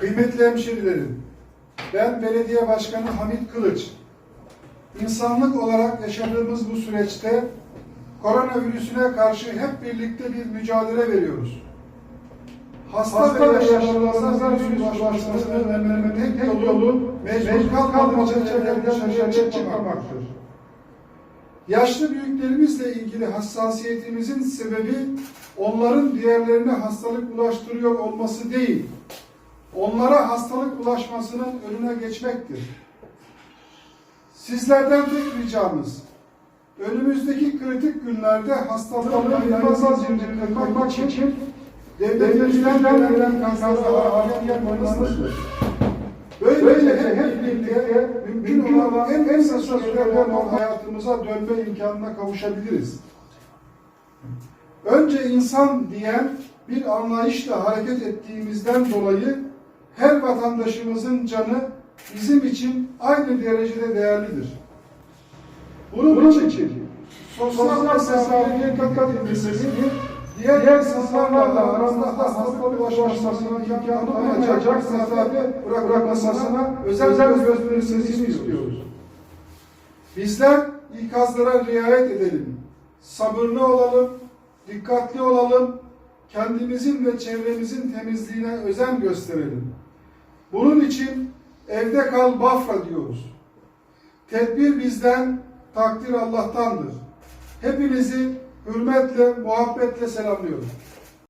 Kıymetli hemşerilerim, ben Belediye Başkanı Hamit Kılıç. İnsanlık olarak yaşadığımız bu süreçte koronavirüsüne karşı hep birlikte bir mücadele veriyoruz. Hasta, Hasta ve yaşlılarımıza virüs virüs bulaşmasını bulaşmasını önlemenin tek yolu yolu mecbur evden dışarıya çıkmamaktır. Yaşlı büyüklerimizle ilgili hassasiyetimizin sebebi onların diğerlerine hastalık bulaştırıyor olması değil, onlara hastalık bulaşmasının önüne geçmektir. Sizlerden tek ricamız, önümüzdeki kritik günlerde hastalığın yayılmaz zincirini kırmak için devletimizden verilen kansızlara hareket yapmanızdır. Böylece hep birlikte mümkün olan en en kısa sürede hayatımıza dönme imkanına kavuşabiliriz. Önce insan diyen bir anlayışla hareket ettiğimizden dolayı her vatandaşımızın canı bizim için aynı derecede değerlidir. Bunun, Bunun için, sosyal mesafeye dikkat edilmesini, diğer, diğer insanlarla aramızda hastalık bulaşmasına imkan tanımayacak mesafe bırakılmasına özel gösterilmesini istiyoruz. Bizler ikazlara riayet edelim, sabırlı olalım, dikkatli olalım, kendimizin ve çevremizin temizliğine özen gösterelim. Bunun için evde kal bafra diyoruz. Tedbir bizden, takdir Allah'tandır. Hepinizi hürmetle, muhabbetle selamlıyorum.